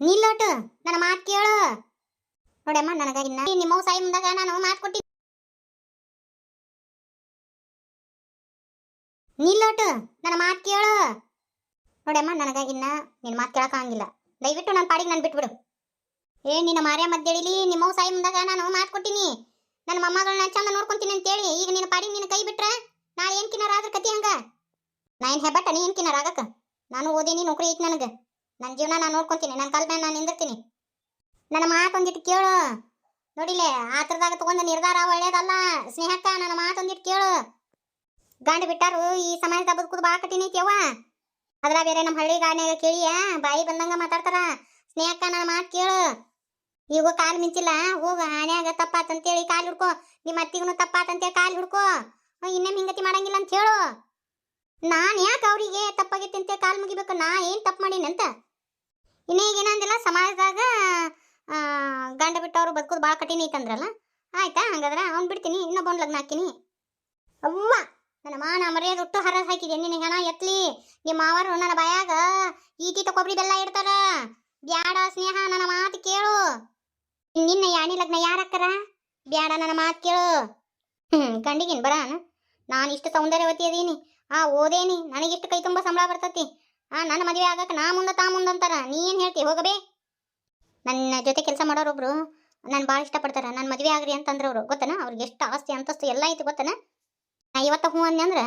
ನಿಲ್ಲೋಟು, ನನ್ನ ಮಾತು ಕೇಳು. ನೋಡಮ್ಮ ಇನ್ನ ನಿಮ್ಮ ಸಾಯಿ ಮುಂದಾಗ ನಾನು ಮಾತು ಕೊಟ್ಟಿ ನಿಲ್ಲೋಟು, ನನ್ನ ಮಾತು ಕೇಳು. ನೋಡಮ್ಮ, ನನಗ ಇನ್ನ ನಿನ್ನ ಮಾತು ಕೇಳಕ್ಕಾಗಿಲ್ಲ ದಯವಿಟ್ಟು ನನ್ನ ಪಾಡಿಗೆ ನಾನು ಬಿಟ್ಬಿಡು. ಏ, ನಿನ್ನ ಮಾರ್ಯ ಮದ್ದೇಳಿಲಿ ನಿಮ್ಮವ್ ಸಾಯಿ ಮುಂದಾಗ ನಾನು ಮಾತು ಕೊಟ್ಟಿನಿ. ನನ್ನ ಮೊಮ್ಮಗಳನ್ನ ಚಂದ ನೋಡ್ಕೊಂತೀನಿ ಅಂತೇಳಿ, ಈಗ ನಿನ್ನ ಪಾಡಿಗೆ ನಿನ್ನ ಕೈ ಬಿಟ್ರೆ ನಾ ಏನ್ ಆದ್ರ ಕತಿ ಹಂಗ? ನಾ ಹೆಬ್ಬಟ್ಟ, ನೀ ಏನ್ ಕಿನ್ನಾರ ಆಗಕ್ಕ ನಾನು ಓದೇನಿ, ನೌಕರಿ ಐತಿ ನನಗೆ. ನನ್ನ ಜೀವನ ನಾನು ನೋಡ್ಕೊತೀನಿ ನನ್ನ ಕಾಲ ಮೇಲೆ ನಾನು ನಿಂದಿರ್ತೀನಿ. ನನ್ನ ಮಾತೊಂದಿಟ್ಟು ಕೇಳು. ನೋಡಿಲೆ, ಆ ಥರದಾಗ ತಗೊಂಡ ನಿರ್ಧಾರ ಒಳ್ಳೇದಲ್ಲ. ಸ್ನೇಹಕ್ಕ ನನ್ನ ಮಾತೊಂದಿಟ್ಟು ಕೇಳು. ಗಂಡು ಬಿಟ್ಟಾರು, ಈ ಸಮಾಜದ ಬದುಕುದು ಭಾಳ ಕಠಿಣ ಐತಿಯವ್ವ ಅದ್ರ ಬೇರೆ ನಮ್ಮ ಹಳ್ಳಿ ಗಾನ್ಯಾಗ ಕೇಳಿಯ ಬಾಯಿ ಬಂದಂಗ ಮಾತಾಡ್ತಾರ. ಸ್ನೇಹಕ್ಕ ನನ್ನ ಮಾತು ಕೇಳು. ಈಗ ಕಾಲ್ ಮಿಂಚಿಲ್ಲ, ಹೋಗ ಹಾನ್ಯಾಗ ತಪ್ಪಾತಂತೇಳಿ ಕಾಲ್ ಹಿಡ್ಕೋ. ನಿಮ್ಮ ಅತ್ತಿಗೂ ತಪ್ಪಾತಂತೇಳಿ ಕಾಲ್ ಹಿಡ್ಕೋ. ಇನ್ನೇ ಹಿಂಗತಿ ಮಾಡಂಗಿಲ್ಲ ಅಂತ ಹೇಳು. ನಾನು ಯಾಕೆ ಅವರಿಗೆ ತಪ್ಪಾಗೈತಿ ಅಂತ ಕಾಲ್ ಮುಗಿಬೇಕು? ನಾ ಏನು ತಪ್ಪು ಮಾಡೀನಿ ಇನ್ನೇ ಈಗ ಏನಂದಿಲ್ಲ ಸಮಾಜದಾಗ ಗಂಡ ಬಿಟ್ಟವರು ಬದುಕೋದು ಭಾಳ ಕಠಿಣ ಐತಂದ್ರಲ್ಲ? ಆಯ್ತಾ? ಹಂಗಾದ್ರೆ ಅವ್ನು ಬಿಡ್ತೀನಿ ಇನ್ನೊಬ್ಬನ ಲಗ್ನ ಹಾಕಿನಿ ಅವ್ವ, ನನ್ನ ಮಾನ ಮರ್ಯಾದೆ ಒಟ್ಟು ಹರ ಹಾಕಿದೆ ನಿನ್ನ ಹೆಣ ಎತ್ಲಿ? ನಿಮ್ಮ ಮಾವರು ನನ್ನ ಬಾಯಾಗ ಈಟೀಟ ಕೊಬ್ಬರಿ ಬೆಲ್ಲ ಇಡ್ತಾರ. ಬ್ಯಾಡ ಸ್ನೇಹ, ನನ್ನ ಮಾತು ಕೇಳು. ನಿನ್ನ ಯಾಣಿ ಲಗ್ನ ಯಾರಕ್ಕರ? ಬ್ಯಾಡ ನನ್ನ ಮಾತು ಕೇಳು. ಗಂಡಿಗೇನು ಬರ ನಾನು ಇಷ್ಟು ಸೌಂದರ್ಯವತಿ ಅದೀನಿ ಆ, ಓದೇನಿ. ನನಗಿಷ್ಟು ಕೈ ತುಂಬ ಸಂಬಳ ಬರ್ತತಿ. ಆ ನನ್ನ ಮದುವೆ ಆಗಕ್ಕೆ ನಾ ಮುಂದೆ ತಾ ಮುಂದೆ ಅಂತಾರ. ನೀ ಏನು ಹೇಳ್ತಿ? ಹೋಗಬೇ ನನ್ನ ಜೊತೆ ಕೆಲಸ ಮಾಡೋರೊಬ್ರು ನಾನು ಭಾಳ ಇಷ್ಟಪಡ್ತಾರೆ. ನನ್ನ ಮದುವೆ ಆಗ್ರಿ ಅಂತಂದ್ರೆ ಅವರು, ಗೊತ್ತನ? ಅವ್ರಿಗೆ ಎಷ್ಟು ಆಸ್ತಿ, ಅಂತಸ್ತು ಎಲ್ಲ ಐತಿ, ಗೊತ್ತನ? ನಾ ಇವತ್ತು ಹ್ಞೂ ಅಂದೆ ಅಂದ್ರೆ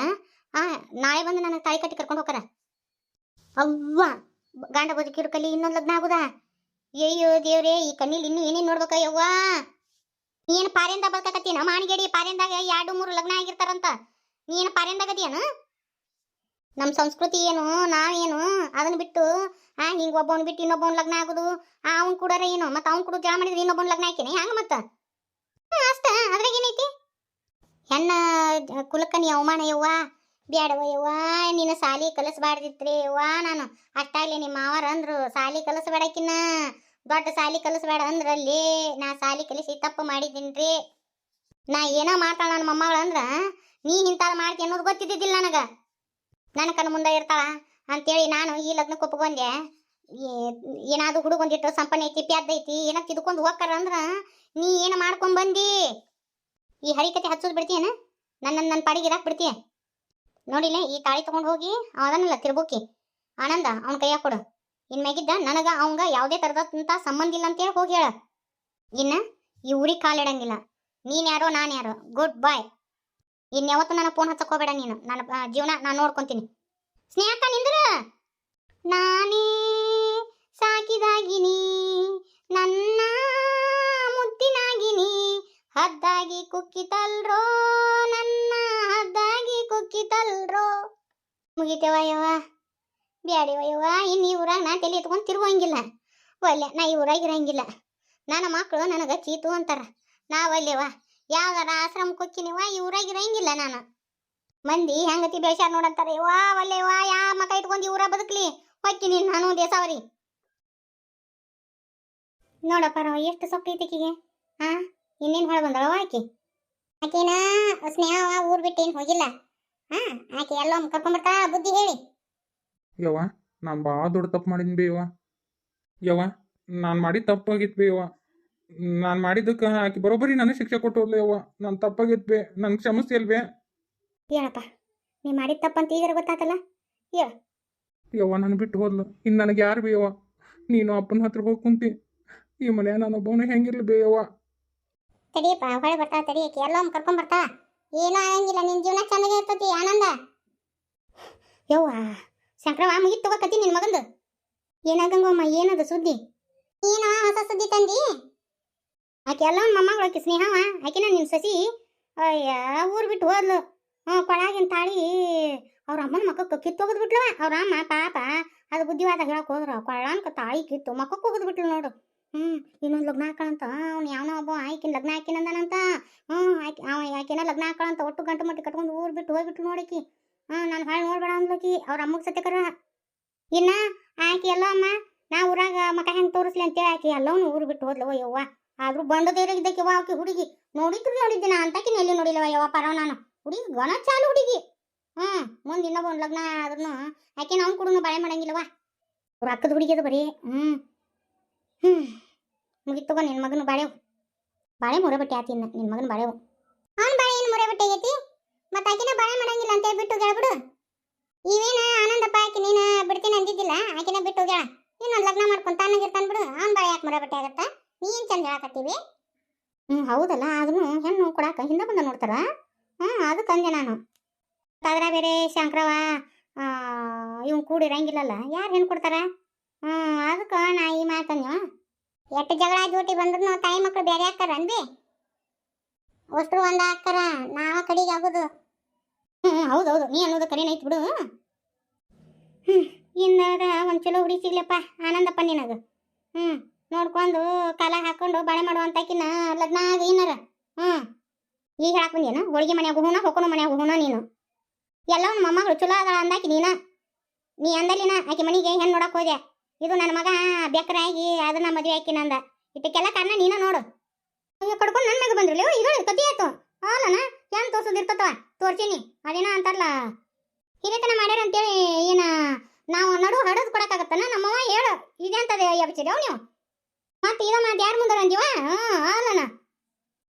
ಆ ನಾಳೆ ಬಂದು ನನ್ನ ತಾಯಿ ಕಟ್ಟಿ ಕರ್ಕೊಂಡು ಹೋಗಾರ ಅವ್ವ, ಗಂಡ ಬದುಕಿರು ಕಲಿ, ಇನ್ನೊಂದು ಲಗ್ನ ಆಗುದಾ? ಅಯ್ಯೋ ದೇವ್ರೇ, ಈ ಕಣ್ಣಿಲಿ ಇನ್ನೂ ಏನೇನು ನೋಡ್ಬೇಕ ಯವ್ವಾ ನೀನು ಪಾರಿಂದ ಬದುಕಕತ್ತೀನ ಮಾಣಿಗೇಡಿ ಪಾರಿಂದಾಗ ಎರಡು ಮೂರು ಲಗ್ನ ಆಗಿರ್ತಾರಂತ. ನೀನು ಪಾರಿಂದಾಗದಿಯನು ನಮ್ಮ ಸಂಸ್ಕೃತಿ ಏನು, ನಾವೇನು ಅದನ್ನ ಬಿಟ್ಟು, ಆ, ಹಿಂಗ ಒಬ್ಬವನ್ ಬಿಟ್ಟು ಇನ್ನೊಬ್ಬವನ್ ಲಗ್ನ ಆಗೋದು, ಆ, ಅವ್ನು ಕೂಡರ ಏನು, ಮತ್ತು ಅವ್ನು ಕೂಡ ಜಾ ಮಾಡಿದ್ರೆ ಇನ್ನೊಬ್ಬನ್ ಲಗ್ನ ಹಾಕಿನಿ ಹಂಗ ಮತ್ತೆ? ಅಷ್ಟ, ಅದ್ರಾಗ ಏನೈತಿ? ಹೆಣ್ಣ ಕುಲಕ್ಕ ನೀ ಅವಮಾನ ಯವ್ವ ಬ್ಯಾಡವ ಯವ್ವ, ನೀನು ಸಾಲಿ ಕಲಿಸ್ಬಾರ್ದಿತ್ರಿ ಯವ್ವ ನಾನು. ಅಷ್ಟಾಗ್ಲಿ ನಿಮ್ಮ ಮಾವರ ಅಂದ್ರು, ಸಾಲಿ ಕಲಿಸ್ಬೇಡಕಿನ್ನ. ದೊಡ್ಡ ಸಾಲಿ ಕಲಿಸ್ಬೇಡ ಅಂದ್ರಲ್ಲಿ, ನಾ ಸಾಲಿ ಕಲಿಸಿ ತಪ್ಪು ಮಾಡಿದ್ದೀನ್ರಿ. ನಾ ಏನೋ ಮಾಡ್ತಾಳ ನನ್ನ ಮೊಮ್ಮಗಳಂದ್ರ, ನೀ ಇಂತಾಳ ಮಾಡ್ತಿ ಅನ್ನೋದು ಗೊತ್ತಿದ್ದಿದ್ದಿಲ್ಲ ನನಗ. ನನ್ನ ಕಣ್ಣು ಮುಂದೆ ಇರ್ತಾಳ ಅಂತೇಳಿ ನಾನು ಈ ಲಗ್ನಕ್ಕೆ ಒಪ್ಕೊಂಡೆ ಏನಾದ್ರು ಹುಡುಗೊಂದಿಟ್ಟು ಸಂಪನ್ನ ಐತಿ ಪ್ಯಾದ್ ಐತಿ, ಏನ ತಿದ್ಕೊಂಡು ಹೋಗ್ತಾರ ಅಂದ್ರ ನೀ ಏನು ಮಾಡ್ಕೊಂಡ್ ಬಂದಿ? ಈ ಹರಿಕತೆ ಹಚ್ಚೋದು ಬಿಡ್ತೀಯನ? ನನ್ನ ನನ್ನ ಪಾಡಿಗೆ ಇರಾಕ್ ಬಿಡ್ತೀಯ? ನೋಡಿಲ್ಲ ಈ ತಾಳಿ ತಗೊಂಡು ಹೋಗಿ ಅವನಲ್ಲ ತಿರ್ಬೋಕಿ ಆನಂದ, ಅವನ ಕೈಯಾಗ ಕೊಡು. ಇನ್ ಮ್ಯಾಗಿದ್ದ ನನಗ ಅವಂಗ ಯಾವುದೇ ತರದಂತ ಸಂಬಂಧ ಇಲ್ಲ ಅಂತೇಳಿ ಹೋಗಿ ಹೇಳ. ಇನ್ನ ಈ ಊರಿಗೆ ಕಾಲಿಡಂಗಿಲ್ಲ. ನೀನ್ ಯಾರೋ, ನಾನು ಯಾರೋ. Good bye. ಇನ್ಯಾವತ್ತು ನನ್ನ ಫೋನ್ ಹಚ್ಚಕೋಬೇಡ ನೀನು. ನನ್ನ ಜೀವನ ನಾನು ನೋಡ್ಕೊಂತೀನಿ. ಸ್ನೇಹಕ್ಕ ನಿಂದ್ರ? ನಾನೇ ಸಾಕಿದಾಗಿನಿ, ನನ್ನ ಮುದ್ದಿನಾಗಿನಿ. ಹದ್ದಾಗಿ ಕುಕ್ಕಿತಲ್ರೋ, ನನ್ನ ಹದ್ದಾಗಿ ಕುಕ್ಕಿತಲ್ರೋ. ಮುಗಿತೇವ ಯವ್ವ ಬ್ಯಾಡಿವ ಯವ್ವ ಇನ್ನು ಈ ಊರಾಗ ನಾ ತಲೆ ಎತ್ಕೊಂಡು ತಿರುಗಂಗಿಲ್ಲ. ಒಲ್ಲೆ ನಾ ಈ ಇರಂಗಿಲ್ಲ. ನನ್ನ ಮಕ್ಕಳು ನನಗೆ ಚೀತು ಅಂತಾರ. ನಾ ಒಲ್ಲೆವ ಯಾವ್ದಾರ ಆಶ್ರಮಕ್ಕೆ ಹೋಗ್ತೀನಿ ಈ ಊರಾಗ ಇರಂಗಿಲ್ಲ ನಾನು. ಮಂದಿ ಹೆಂಗತಿ ಬೇಷಾರ್ ನೋಡಂತಾರೆ, ವಾ, ಒಲ್ಲೆ, ವಾ, ಯಾ, ಮಕ ಇಟ್ಕೊಂಡು ಊರ ಬದುಕ್ಲಿ, ಹೋಗ್ತೀನಿ ನಾನು ದೇಸಾವರಿ. ನೋಡಪ್ಪ ನಾವು ಎಷ್ಟು ಸೊಕ್ಕೈತಿಕಿಗೆ ಹಾ ಇನ್ನೇನು ಹೊಳ ಬಂದಳವ ಆಕಿ. ಆಕಿನ ಸ್ನೇಹ ಊರ್ ಬಿಟ್ಟು ಏನು ಹೋಗಿಲ್ಲ. ಹಾ ಆಕೆ ಎಲ್ಲ ಕರ್ಕೊಂಡ್ಬರ್ತಾ ಬುದ್ಧಿ ಹೇಳಿ. ಯವ್ವ, ನಾನು ಭಾಳ ದೊಡ್ಡ ತಪ್ಪು ಮಾಡಿದ್ವಿ ಬಿ ಯವ್ವ. ಯವ್ವ, ನಾನು ಮಾಡಿ ತಪ್ಪಾಗಿತ್ತು ಯವ್ವ. ನಾನು ಮಾಡಿದ್ದಕ್ಕೆ ಆಕೆ ಬರೋಬ್ಬರಿ ನನಗೆ ಶಿಕ್ಷೆ ಕೊಟ್ಟೋದ್ಲು ಯವ್ವ ನಾನು ತಪ್ಪಾಗಿತ್ತು ಬಿ ನನ್ಗೆ ಕ್ಷಮಿಸಿ ಅಲ್ವೇ ಹೇಳಪ್ಪ ನೀ ಮಾಡಿದ ತಪ್ಪಂತ ಈಗ ಗೊತ್ತಾತಲ್ಲ? ಯವ್ವ ನಾನು ಬಿಟ್ಟು ಹೋದ್ಲು. ಇನ್ನು ನನಗೆ ಯಾರು ಬಿ ಯವ್ವ ನೀನು ಅಪ್ಪನ ಹತ್ರ ಹೋಗಿ ಕುಂತಿ. ಈ ಮನೆ ನಾನು ಒಬ್ಬವನು ಹೆಂಗಿರ್ಲಿ ಬಿ ಯವ್ವ ತಡಿಯಪ್ಪ ಹೊಳೆ ಬರ್ತಾ ತಡಿ ಆಕೆ. ಎಲ್ಲೋ ಕರ್ಕೊಂಡ್ ಬರ್ತಾ. ಏನೂ ಆಗಂಗಿಲ್ಲ ನಿನ್ನ ಜೀವನ ಚೆನ್ನಾಗೇ ಇರ್ತತಿ ಆನಂದ. ಯವ್ವ ಶಂಕರವ ಮುಗಿತ್ ತಗೋಕತಿ ನಿನ್ ಮಗಂದು. ಏನಾಗಂಗಮ್ಮ ಏನದು ಸುದ್ದಿ? ಏನೋ ಹೊಸ ಸುದ್ದಿ ತಂದಿ? ಆಕೆ ಎಲ್ಲ ಮೊಮ್ಮಗಳು, ಆಕೆ ಸ್ನೇಹವ ಆಕಿನ ನಿನ್ ಸಸಿ, ಅಯ್ಯ, ಊರ್ ಬಿಟ್ಟು ಹೋದ್ಲು. ಹ್ಞೂ ಕೊಳಾಗಿನ ತಾಳಿ ಅವ್ರ ಅಮ್ಮನ ಮಕ್ಕಕ್ಕೆ ಕಿತ್ತೋಗದ್ ಬಿಟ್ಲವ ಅವ್ರ ಅಮ್ಮ, ಪಾಪ, ಅದು ಬುದ್ಧಿವಾದ ಹೇಳಕ್ ಹೋದ್ರ. ಕೊಳ್ಳಾನ್ಕ ತಾಳಿ ಕಿತ್ತು ಮಕ್ಕಕ್ಕೆ ಹೋಗದ್ ಬಿಟ್ಲು ನೋಡು. ಹ್ಞೂ ಇನ್ನೊಂದು ಲಗ್ನ ಹಾಕಳಂತ. ಅವ್ನು ಯಾವನೋ ಒಬ್ಬ ಆಯ್ಕಿನ ಲಗ್ನ ಹಾಕಿನಂದನಂತ ಹ್ಞೂ ಆಯ್ಕೆ ಅವ ಆಕಿನ ಲಗ್ನ ಹಾಕಳಂತ ಒಟ್ಟು ಗಂಟು ಮಟ್ಟಿ ಕಟ್ಕೊಂಡು ಊರ್ ಬಿಟ್ಟು ಹೋಗ್ಬಿಟ್ಲು ನೋಡಕಿ ಹ್ಞೂ ನಾನು ಹಾಳು ನೋಡ್ಬೇಡ ಅಂದ್ಲಕಿ ಅವ್ರ ಅಮ್ಮಗೆ ಸತ್ಯಕರ ಇನ್ನ ಆಕೆ ಎಲ್ಲೋ ಅಮ್ಮ, ನಾ ಊರಾಗ ಮಕ ಹೆಂಗೆ ತೋರಿಸ್ಲಿ ಅಂತೇಳಿ ಆಕೆ ಎಲ್ಲವನು ಊರು ಬಿಟ್ಟು ಹೋದ್ಲವ ಯವ್ವ ಆದ್ರೂ ಬಂಡ ದೇವರಾಗಿದ್ದಕ್ಕಿವ ಆಕೆ ಹುಡುಗಿ. ನೋಡಿದ್ರು ನೋಡಿದ್ದೆ ಅಂತಕಿನ ಎಲ್ಲಿ ನೋಡಿಲ್ಲವ ಯಾವ ಪರವ ನಾನು. ಹುಡುಗಿ ಗಣ ಚಾಲು ಹುಡುಗಿ. ಹ್ಮ್ ಮುಂದೆ ಇನ್ನೊಬ್ಬ ಒಂದು ಲಗ್ನ ಆದ್ರೂ ಆಕೆ ಅವ್ನು ಕೂಡ ಬಾಳೆ ಮಾಡಂಗಿಲ್ಲವ. ರೊಕ್ಕದ ಹುಡುಗಿ ಅದು ಬರೀ. ಹ್ಮ್ ಹ್ಮ್ ಮುಗಿತ್ ತಗೋ ನಿನ್ನ ಮಗನ ಬಾಳೆವು ಬಾಳೆ ಮೊರೆ ಬಟ್ಟೆ ಆತಿ ನಿನ್ನ ಮಗನ ಬಾಳೆವು ಅವನ ಬಾಳೆ ಏನು ಮೊರೆ ಬಟ್ಟೆ ಆಗೈತಿ. ಮತ್ತೆ ಆಕಿನ ಬಾಳೆ ಮಾಡಂಗಿಲ್ಲ ಅಂತ ಬಿಟ್ಟು ಹೋಗ್ಯಾಳ ಬಿಡು. ಇವೇನ ಆನಂದಪ್ಪ ಆಕಿ ನೀನ ಬಿಡ್ತೀನಿ ಅಂದಿದ್ದಿಲ್ಲ, ಆಕಿನ ಬಿಟ್ಟು ಹೋಗ್ಯಾಳ. ಇನ್ನೊಂದು ಲಗ್ನ ಮಾಡ್ಕೊಂತ ತಣ್ಣಗಿರ್ತಾನೆ ಬಿಡು. ಅವನ ಬಾಳೆ ಯಾಕೆ ಮೊರೆ ಬಟ್ಟೆ ಆಗತ್ತ? ನೀನ್ ಚಂದ ಹೇಳಕತ್ತೀವಿ? ಹ್ಞೂ ಹೌದಲ್ಲ ಅದನ್ನು ಹೆಣ್ಣು ಕೊಡಾಕ ಹಿಂದೆ ಬಂದ ನೋಡ್ತಾರ? ಹ್ಞೂ ಅದಕ್ಕೆ ಅಂದೆ ನಾನು. ಅದ್ರ ಬೇರೆ ಶಂಕರವ ಇವ್ನು ಕೂಡಿರಂಗಿಲ್ಲಲ್ಲ ಯಾರು ಹೆಣ್ಣು ಕೊಡ್ತಾರ? ಹ್ಞೂ ಅದಕ್ಕೆ ನಾ ಈ ಮಾತನ್ಯ ಎಷ್ಟು ಜಗಳ ಜೂಟಿ ಬಂದ್ರು ತಾಯಿ ಮಕ್ಕಳು ಬೇರೆ ಹಾಕ್ತಾರ ಅನ್ಬಿ ಅಷ್ಟು ಒಂದು ಹಾಕ್ತಾರ ನಾವ ಕಡೆಗೆ ಆಗೋದು. ಹ್ಞೂ ಹೌದು ಹೌದು, ನೀ ಅನ್ನೋದು ಕರೆನೈತಿ ಬಿಡು. ಹ್ಞೂ ಇನ್ನಾರ ಒಂದು ಚಲೋ ಹುಡಿ ಸಿಗ್ಲಪ್ಪ ಆನಂದಪ್ಪ ನಿನಗೆ. ಹ್ಞೂ ನೋಡ್ಕೊಂಡು ಕಾಲ ಹಾಕೊಂಡು ಬಾಳೆ ಮಾಡುವಂತಕಿನ ಲಗ್ನ ಆಗ ಏನಾರ? ಹ್ಞೂ ಈಗ ಹೇಳಕ್ ಬಂದೇನ ಹೋಳಿಗೆ ಮನ್ಯಾಗ ಹೂನ ಹೊಕ್ಕನು ಮನ್ಯಾಗ ಹೂನ ನೀನು? ಎಲ್ಲ ಒಂದು ಮೊಮ್ಮಗಳು ಚಲೋ ಅದ ಅಂದಾಕಿ ನೀನ? ನೀ ಅಂದಲ್ಲಿನ? ಆಕೆ ಮನೆಗೆ ಹೆಣ್ಣು ನೋಡಕ್ ಹೋದೆ. ಇದು ನನ್ನ ಮಗ ಬೆಕ್ಕರಾಗಿ ಅದನ್ನ ಮದುವೆ ಆಕಿ ನಂದ. ಇದಕ್ಕೆಲ್ಲ ಕಾರಣ ನೀನ ನೋಡು. ಕಡ್ಕೊಂಡು ನನ್ನ ಮಗ ಬಂದ್ರಲ್ಲ? ಇದು ಕತಿ ಆಯ್ತು. ಅಲ್ಲನ ಏನ್ ತೋರ್ಸೋದಿರ್ತವ ತೋರ್ಸೀನಿ. ಅದೇನ ಅಂತಾರಲ್ಲ? ಹಿರಿತನ ಮಾಡ್ಯಾರ ಅಂತೇಳಿ ಏನ? ನಾವು ನಡು ಹಡದ್ ಕೊಡಕ್ಕಾಗತ್ತನ? ನಮ್ಮವ್ವ ಹೇಳು. ಇದೆಂತದ ಯಬ್ಚಿದೇವ್ ನೀವು ಮತ್ತೆ ಇದ ಮಾತು ಯಾರು ಮುಂದೆ ಅಂದಿವ? ಅಲ್ಲನ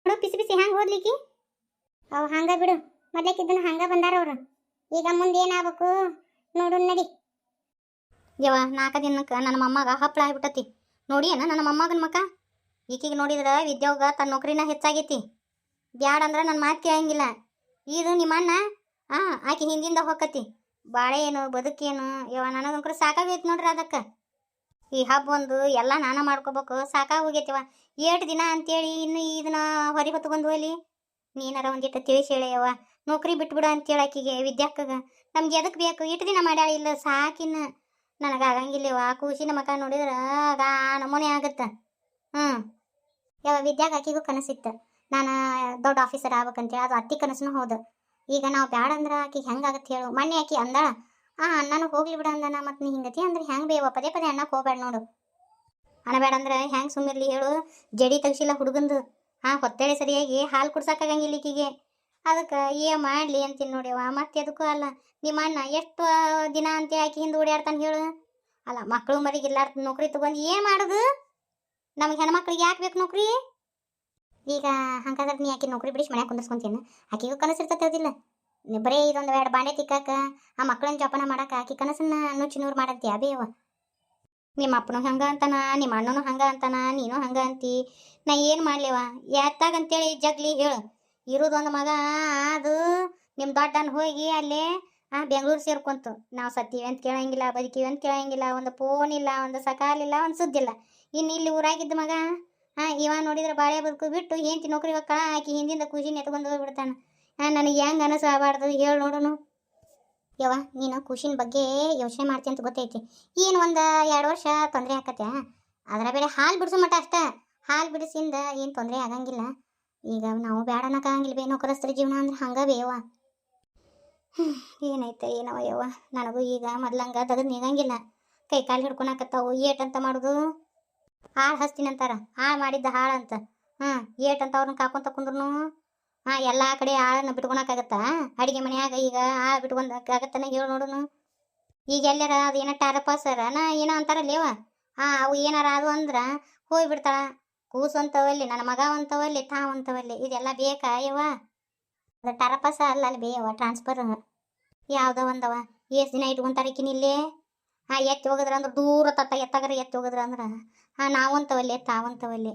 ನೋಡು ಬಿಸಿ ಪಿಸಿ ಹಾಂಗ ಓದ್ಲಿಕ್ಕೆ? ಅವ ಹಂಗ ಬಿಡು. ಮೊದ್ಲಕ್ಕಿದ್ದನ ಹಂಗ ಬಂದಾರ ಅವ್ರು. ಈಗ ಮುಂದೆ ಏನಾಗಬೇಕು? ನೋಡು ನಡಿ. ಯವ ನಾಲ್ಕು ದಿನಕ್ಕೆ ನನ್ನ ಮೊಮ್ಮಗ ಹಪ್ಪಳ ಆಗ್ಬಿಟ್ಟತಿ. ನೋಡಿ ಏನ ನನ್ನ ಮೊಮ್ಮಗನ ಮಕ್ಕ ಈಕಿಗೆ ನೋಡಿದ್ರೆ ವಿದ್ಯೋಗ ತನ್ನ ನೌಕರಿನ ಹೆಚ್ಚಾಗೈತಿ. ಬ್ಯಾಡ ಅಂದ್ರೆ ನನ್ನ ಮಾತು ಕೇಳಂಗಿಲ್ಲ. ಇದು ನಿಮ್ಮ ಅಣ್ಣ? ಹಾಂ ಆಕಿ ಹಿಂದಿಂದ ಹೋಗತಿ ಬಾಳೆ ಏನು ಬದುಕೇನು? ಯವ ನನಗಂಕರು ಸಾಕಾಗೈತಿ ನೋಡ್ರಿ ಅದಕ್ಕೆ. ಈ ಹಬ್ಬ ಒಂದು ಎಲ್ಲ ನಾನ ಮಾಡ್ಕೋಬೇಕು ಸಾಕಾಗಿ ಹೋಗೈತಿವ. ಏಟ್ ದಿನ ಅಂತೇಳಿ ಇನ್ನು ಇದನ್ನ ಹೊರಿ ಹೊತ್ಕೊಂಡು ಹೋಗಲಿ ನೀನಾರ ಒಂದಿಟ್ಟು ತಿಳಿಸಿ ಹೇಳಯ್ಯವ್ವ ನೌಕರಿ ಬಿಟ್ಬಿಡ ಅಂತೇಳಿ ಆಕಿಗೆ ವಿದ್ಯಾಕ್ಕಗ. ನಮ್ಗೆ ಎದಕ್ಕೆ ಬೇಕು? ಇಟ್ಟು ದಿನ ಮಾಡ್ಯಾಳ ಇಲ್ಲ ಸಾಕಿನ್ನ. ನನಗೆ ಆಗಂಗಿಲ್ಲವ ಕೂಸಿನ ಮಕ ನೋಡಿದ್ರ ಆಗ ನಮೂನೆ ಆಗುತ್ತೆ. ಹ್ಞೂ ಯಾವ ವಿದ್ಯಾಗ ಆಕಿಗೂ ಕನಸಿತ್ತು. ನಾನು ದೊಡ್ಡ ಆಫೀಸರ್ ಆಗ್ಬೇಕಂತೇಳಿ ಅದು ಅತ್ತಿ ಕನಸನು ಹೌದು. ಈಗ ನಾವು ಬ್ಯಾಡಂದ್ರೆ ಆಕಿಗೆ ಹೆಂಗಾಗತ್ತೆ ಹೇಳು. ಮೊನ್ನೆ ಆಕಿ ಅಂದಾಳ ಆ, ಅಣ್ಣನ ಹೋಗ್ಲಿ ಬಿಡ ಅಂದನ ಮತ್ತೆ ನೀ ಹಿಂಗತಿ ಅಂದ್ರೆ ಹೆಂಗೆ ಬೇವ? ಪದೇ ಪದೇ ಅಣ್ಣಕ್ಕೆ ಹೋಗ್ಬೇಡ ನೋಡು. ಅಣ್ಣ ಬೇಡ ಅಂದ್ರೆ ಹೆಂಗೆ ಸುಮ್ಮಿರ್ಲಿ ಹೇಳು. ಜಡಿ ತೆಗ್ಸಿಲ್ಲ ಹುಡುಗಂದು. ಹಾ, ಹೊತ್ತೇಳಿ ಸರಿಯಾಗಿ ಹಾಲು ಕುಡ್ಸಕ್ಕಾಗಂಗಿಲ್ಲ ಈಕಿಗೆ. ಅದಕ್ಕೆ, ಏ, ಮಾಡ್ಲಿ ಅಂತೀನಿ ವಾ ಮತ್ತೆ ಅದಕ್ಕೂ ಅಲ್ಲ. ನಿಮ್ಮ ಅಣ್ಣ ಎಷ್ಟು ದಿನ ಅಂತ ಆಕಿ ಹಿಂದೆ ಓಡಾಡ್ತಾನೆ ಹೇಳು. ಅಲ್ಲ ಮಕ್ಕಳು ಮರಿಗೆ ಇಲ್ಲಾರ್ದ ನೌಕರಿ ತಗೊಂಡು ಏನು ಮಾಡೋದು? ನಮ್ಗೆ ಹೆಣ್ಮಕ್ಳಿಗೆ ಯಾಕೆ ಬೇಕು ನೌಕರಿ? ಈಗ ಹಂಗಾದ್ರೆ ನೀ ಆಕಿ ನೌಕರಿ ಬಿಡಿಸಿ ಮನ್ಯಾಗ ಕುಂದಿಸ್ಕೊಂತೀನಿ ಆಕಿಗೂ ಕನಸಿರ್ತೈತೆ ಅದಿಲ್ಲ. ಬರೀ ಇದೊಂದು ಎರಡು ಬಾಂಡೆ ತಿಕ್ಕಾಕ, ಆ ಮಕ್ಕಳನ್ನ ಜೋಪಾನ ಮಾಡಾಕ ಆಕಿ ಕನಸನ್ನ ನುಚ್ಚು ನೂರು ಮಾಡಂತೀಯ ಬೇವ ನಿಮ್ಮ ಅಪ್ಪನು ಹಂಗ ಅಂತಾನ, ನಿಮ್ಮ ಅಣ್ಣನು ಹಂಗ ಅಂತಾನ, ನೀನು ಹಂಗ ಅಂತಿ. ನಾ ಏನು ಮಾಡ್ಲಿವ ಯಾತಾಗ ಅಂತೇಳಿ ಜಗ್ಲಿ ಹೇಳು. ಇರೋದೊಂದು ಮಗ ಅದು ನಿಮ್ಮ ದೊಡ್ಡನ್ ಹೋಗಿ ಅಲ್ಲೇ, ಆ ಬೆಂಗಳೂರು ಸೇರ್ಕೊಂತು. ನಾವು ಸತ್ತೀವಿ ಅಂತ ಕೇಳಂಗಿಲ್ಲ, ಬದುಕೀವಿ ಅಂತ ಕೇಳಂಗಿಲ್ಲ, ಒಂದು ಫೋನ್ ಇಲ್ಲ, ಒಂದು ಸಕಾಲ ಇಲ್ಲ, ಒಂದು ಸುದ್ದಿಲ್ಲ ಇನ್ನು ಇಲ್ಲಿ ಊರಾಗಿದ್ದ ಮಗ ಹಾಂ ಇವ ನೋಡಿದ್ರೆ ಬಾಳೆ ಬದುಕು ಬಿಟ್ಟು ಹೆಂಡತಿ ನೌಕರಿ ಹೋಗ್ಕಳ ಆಕಿ ಹಿಂದಿಂದ ಖುಷಿ ಎತ್ಕೊಂಡು ಹೋಗ್ಬಿಡ್ತಾನ. ನನಗೆ ಹೆಂಗೆ ಅನಸ ಆಗಬಾರ್ದು? ಹೇಳಿ ನೋಡೋನು. ಯವ್ವ, ನೀನು ಖುಷಿನ ಬಗ್ಗೆ ಯೋಚನೆ ಮಾಡ್ತಿ ಅಂತ ಗೊತ್ತೈತಿ. ಏನು ಒಂದು ಎರಡು ವರ್ಷ ತೊಂದರೆ ಆಕತ್ಯ? ಅದರ ಬೇರೆ ಹಾಲು ಬಿಡಿಸೋ ಮಟ್ಟ ಅಷ್ಟ. ಹಾಲು ಬಿಡಿಸಿಂದ ಏನು ತೊಂದರೆ ಆಗಂಗಿಲ್ಲ. ಈಗ ನಾವು ಬೇಡ ಅನ್ನೋಕ್ಕಾಗಂಗಿಲ್ಲ ಬೇ, ನೌಕರಸ್ತ್ರ ಜೀವನ ಅಂದ್ರೆ ಹಂಗೆ ಬೇವ ಏನೈತೆ ಏನವ ಯವ್ವ? ನನಗೂ ಈಗ ಮೊದ್ಲಂಗ ತಗದ್ ನೀಗಂಗಿಲ್ಲ. ಕೈ ಕಾಲು ಹಿಡ್ಕೊಳಕತ್ತಾವು ಏಟ್ ಅಂತ ಮಾಡೋದು? ಹಾಳು ಹಸ್ತಿನಂತಾರ. ಹಾಳು ಮಾಡಿದ್ದ ಹಾಳು ಅಂತ. ಹಾಂ ಏಟ್ ಅಂತ ಅವ್ರನ್ನ ಕಾಕೊಂತ ಕುಂದ್ರು ಹಾಂ, ಎಲ್ಲ ಕಡೆ ಆಳನ್ನ ಬಿಟ್ಕೊಳಕಾಗತ್ತ ಅಡಿಗೆ ಮನೆಯಾಗ ಈಗ ಆಳು ಬಿಟ್ಕೊಂಡಾಗತ್ತನ ಹೇಳ್ ನೋಡುನು. ಈಗ ಎಲ್ಲಾರ ಅದು ಏನ ಟಾರಪ್ಪ ಸರ? ನಾ ಏನೋ ಅಂತಾರಲ್ಲೇವ ಹಾಂ, ಅವು ಏನಾರ ಅದು ಅಂದ್ರ ಹೋಗ್ಬಿಡ್ತಾಳ. ಕೂಸು ಅಂತವಲ್ಲಿ ನನ್ನ ಮಗ ಅಂತವಲ್ಲಿ ತಾವ್ ಅಂತವಲ್ಲಿ ಇದೆಲ್ಲ ಬೇಕಾ ಯವ್ವ ಅದು ಟಾರಪಾಸ ಅಲ್ಲ, ಅಲ್ಲಿ ಬೇಯವ ಟ್ರಾನ್ಸ್ಫರ್ ಯಾವ್ದೋ ಒಂದವ. ಎಷ್ಟು ದಿನ ಇಟ್ಕೊಂತಾರಕಿನ ಇಲ್ಲೇ? ಹಾ, ಎತ್ತಿ ಹೋಗಿದ್ರ ಅಂದ್ರೆ ದೂರ ತತ್ತ ಎತ್ತಾಗರ ಎತ್ತಿ ಹೋಗಿದ್ರ ಅಂದ್ರೆ. ಹಾ, ನಾವಂತವಲ್ಲಿ, ತಾವಂತವಲ್ಲಿ.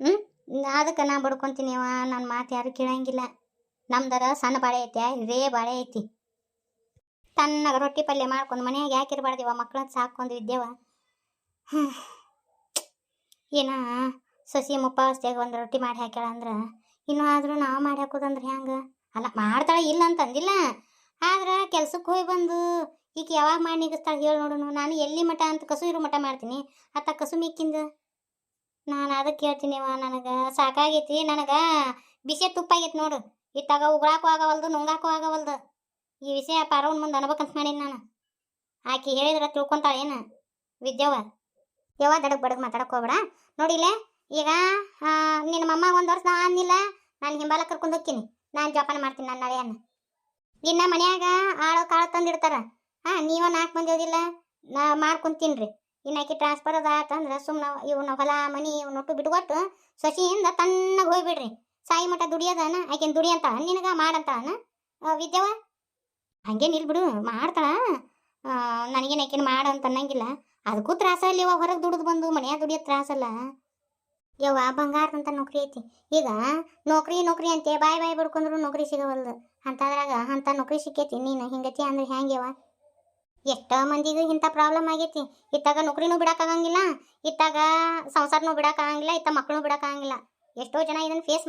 ಹ್ಞೂ ಅದಕ್ಕೆ ನಾ ಬಡ್ಕೊಂತೀನಿ ಅವ ನನ್ನ ಮಾತು ಯಾರು ಕೇಳಂಗಿಲ್ಲ. ನಮ್ದರ ಸಣ್ಣ ಬಾಳೆ ಐತಿ ರೇ ಬಾಳೆ ಐತಿ. ತನ್ನಾಗ ರೊಟ್ಟಿ ಪಲ್ಯ ಮಾಡ್ಕೊಂಡು ಮನೆಯಾಗ ಯಾಕೆ ಇರಬಾರ್ದಿವ ಮಕ್ಕಳ ಸಾಕೊಂಡು ಇದ್ದೇವ. ಏನ ಸಸಿ ಮುಪ್ಪಾವಸ್ತೆಯಾಗ ಒಂದು ರೊಟ್ಟಿ ಮಾಡಿ ಹಾಕ್ಯಾಳ ಅಂದ್ರೆ, ಇನ್ನೂ ಆದರೂ ನಾವು ಮಾಡಿ ಹಾಕೋದಂದ್ರೆ ಹೆಂಗೆ? ಅಲ್ಲ ಮಾಡ್ತಾಳೆ ಇಲ್ಲ ಅಂತಂದಿಲ್ಲ. ಆದ್ರೆ ಕೆಲ್ಸಕ್ಕೆ ಹೋಗಿ ಬಂದು ಈಗ ಯಾವಾಗ ಮಾಡಿ ನಿಗಿಸ್ತಾಳೆ ಹೇಳಿ ನೋಡು, ನಾನು ಎಲ್ಲಿ ಮಠ ಅಂತ ಕಸು ಇರೋ ಮಠ ಮಾಡ್ತೀನಿ. ಅತ್ತ ಕಸು ಮಿಕ್ಕಿಂದ ನಾನು ಅದಕ್ಕೆ ಹೇಳ್ತೀನಿ ಅವ ನನಗೆ ಸಾಕಾಗೈತಿ, ನನಗೆ ಬಿಸಿ ತುಪ್ಪ ಆಗೈತಿ ನೋಡು. ಇತ್ತಾಗ ಉಗುಳಾಕು ಆಗವಲ್ದು, ನುಂಗಾಕು ಆಗವಲ್ದು. ಈ ವಿಷಯ ಪಾರವನ್ ಮುಂದೆ ಅನ್ಬೇಕಂತ ಮಾಡೀನಿ ನಾನು. ಆಕಿ ಹೇಳಿದ್ರೆ ತಿಳ್ಕೊಂತಾಳೆ ಏನು? ವಿದ್ಯಾವ ಯಾವ ದಡಗ್ ಬಡಗ್ ಮಾತಾಡಕ್ ಹೋಗ್ಬೇಡ. ನೋಡಿಲೆ ಈಗ ನಿನ್ನ ಮಮ್ಮ ಒಂದು ವರ್ಷ ಅಂದಿಲ್ಲ ನಾನು ಹಿಂಬಾಲ ಕರ್ಕೊಂಡು ಹೋಗ್ತೀನಿ. ನಾನು ಜೋಪಾನ ಮಾಡ್ತೀನಿ ನನ್ನ ನಳೆಯನ್ನ ಇನ್ನ ಮನ್ಯಾಗ ಆಳು ಕಾಳು ತಂದಿಡ್ತಾರ. ಹಾ ನೀವ ನಾಲ್ಕು ಮಂದಿ ಓದಿಲ್ಲ ನಾ ಮಾಡ್ಕೊಂಡ್ ಇನ್ನು ಆಕಿ ಟ್ರಾನ್ಸ್ಫರ್ ಅದ ಆತಂದ್ರೆ ಸುಮ್ಮನೆ ಇವನ ಹೊಲ, ಮನಿ ಇವನ್ನ ಒಟ್ಟು ಬಿಟ್ಕೊಟ್ಟು ಸಸಿಯಿಂದ ತಣ್ಣಗೆ ಹೋಗ್ಬಿಡ್ರಿ. ಸಾಯಿ ಮಠ ದುಡಿಯೋದನ, ಆಕಿನ ದುಡಿ ಅಂತ ನಿನಗ ಮಾಡಂತಾನ ವಿದ್ಯವ ಹಂಗೆ ನಿಲ್ಬಿಡು ಬಿಡು, ಮಾಡ್ತಾಳ. ನನಗೇನು ಆಕಿನ ಮಾಡ ಅಂತ ಅನ್ನಂಗಿಲ್ಲ. ಅದಕ್ಕೂ ತ್ರಾಸ ಇಲ್ಲ ಇವ ಹೊರಗೆ ದುಡಿದು ಬಂದು ಮನ್ಯಾಗ ದುಡಿಯೋದು ತ್ರಾಸಲ್ಲ ಯವ್ವ, ಬಂಗಾರದಂತ ನೌಕರಿ ಐತಿ. ಈಗ ನೌಕರಿ ನೌಕರಿ ಅಂತೆ ಬಾಯ್ ಬಾಯ್ ಬಿಡ್ಕೊಂಡ್ರು ನೌಕರಿ ಸಿಗವಲ್ದು. ಅಂತದ್ರಾಗ ಅಂತ ನೌಕರಿ ಸಿಕ್ಕೈತಿ. ನೀನು ಹಿಂಗತಿ ಅಂದ್ರೆ ಹೆಂಗ್ಯವ ಎಷ್ಟೋ ಮಂದಿಗೂ ಇಂಥ ಪ್ರಾಬ್ಲಮ್ ಆಗೈತಿ. ಇತ್ತಾಗ ನೌಕರಿನೂ ಬಿಡಕ್ಕಾಗಂಗಿಲ್ಲ ಇತ್ತಾಗ ಸಂಸಾರನೂ ಬಿಡಕ್ಕಾಗಂಗಿಲ್ಲ ಇತ್ತ ಮಕ್ಕಳನ್ನೂ ಬಿಡಕ್ಕಾಗಂಗಿಲ್ಲ ಎಷ್ಟೋ ಜನ ಇದನ್ನ ಫೇಸ್